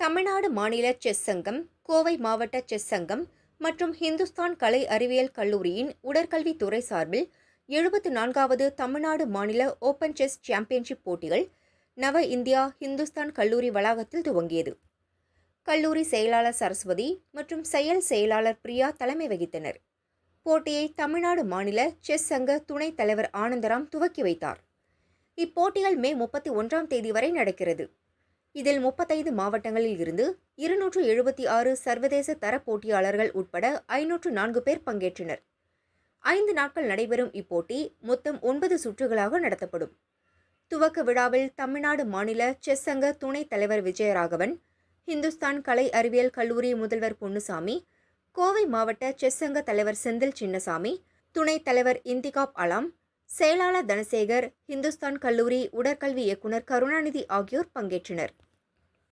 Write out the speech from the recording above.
தமிழ்நாடு மாநில செஸ் சங்கம் கோவை மாவட்ட செஸ் சங்கம் மற்றும் ஹிந்துஸ்தான் கலை அறிவியல் கல்லூரியின் உடற்கல்வித்துறை சார்பில் எழுபத்து நான்காவது தமிழ்நாடு மாநில ஓபன் செஸ் சாம்பியன்ஷிப் போட்டிகள் நவ இந்தியா ஹிந்துஸ்தான் கல்லூரி வளாகத்தில் துவங்கியது. கல்லூரி செயலாளர் சரஸ்வதி மற்றும் செயல் செயலாளர் பிரியா தலைமை வகித்தனர். போட்டியை தமிழ்நாடு மாநில செஸ் சங்க துணைத் தலைவர் ஆனந்தராம் துவக்கி வைத்தார். இப்போட்டிகள் மே முப்பத்தி ஒன்றாம் தேதி வரை நடக்கிறது. இதில் முப்பத்தைந்து மாவட்டங்களில் இருந்து இருநூற்று எழுபத்தி ஆறு சர்வதேச தர போட்டியாளர்கள் உட்பட ஐநூற்று நான்கு பேர் பங்கேற்றனர். ஐந்து நாட்கள் நடைபெறும் இப்போட்டி மொத்தம் ஒன்பது சுற்றுகளாக நடத்தப்படும். துவக்க விழாவில் தமிழ்நாடு மாநில செஸ் சங்க துணைத் தலைவர் விஜயராகவன் ஹிந்துஸ்தான் கலை அறிவியல் கல்லூரி முதல்வர் பொன்னுசாமி கோவை மாவட்ட செஸ் சங்க தலைவர் செந்தில் சின்னசாமி துணைத் தலைவர் இந்திகாப் அலாம் செயலாளர் தனசேகர் ஹிந்துஸ்தான் கல்லூரி உடற்கல்வி இயக்குனர் கருணாநிதி ஆகியோர் பங்கேற்றனர்.